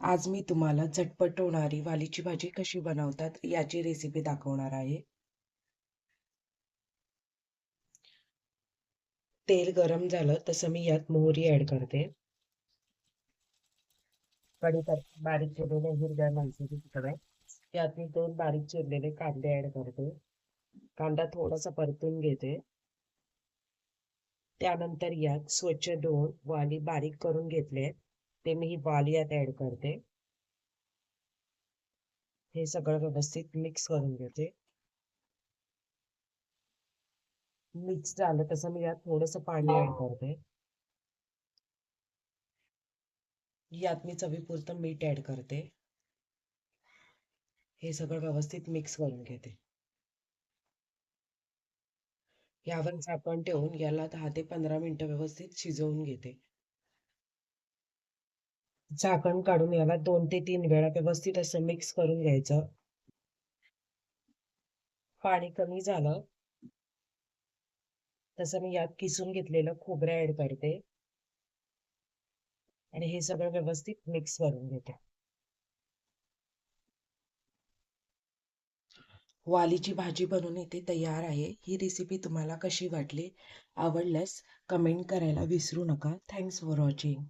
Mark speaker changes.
Speaker 1: आज मी तुम्हाला झटपट होणारी वालीची भाजी कशी बनवतात याची रेसिपी दाखवणार आहे. तेल गरम झालं तसं मी यात मोहरी ऍड करते. बारीक चिरलेले हिरव्या माणसाची तिकडे यात मी दोन बारीक चिरलेले कांदे ऍड करते. कांदा थोडासा परतून घेते. त्यानंतर यात स्वच्छ दोन वाली बारीक करून घेतले. ते मी ही वाली यात ऍड करते. हे सगळं व्यवस्थित मिक्स करून घेते. मिक्स झालं तसं मी यात थोडस पाणी ऍड करते. यात मी चवीपुरतं मीठ ऍड करते. हे सगळं व्यवस्थित मिक्स करून घेते. यावर झाकण ठेवून याला दहा ते पंधरा मिनिटं व्यवस्थित शिजवून घेते. झाकण काढून याला दोन ते तीन वेळा व्यवस्थित असं मिक्स करून घ्यायचं. पाणी कमी झालं. तसं मी यात किसून घेतलेलं खोबरं ऍड करते. आणि हे सगळं व्यवस्थित मिक्स करून घेते. वालीची भाजी बनवून इथे तयार आहे. ही रेसिपी तुम्हाला कशी वाटली आवडल्यास कमेंट करायला विसरू नका. Thanks for watching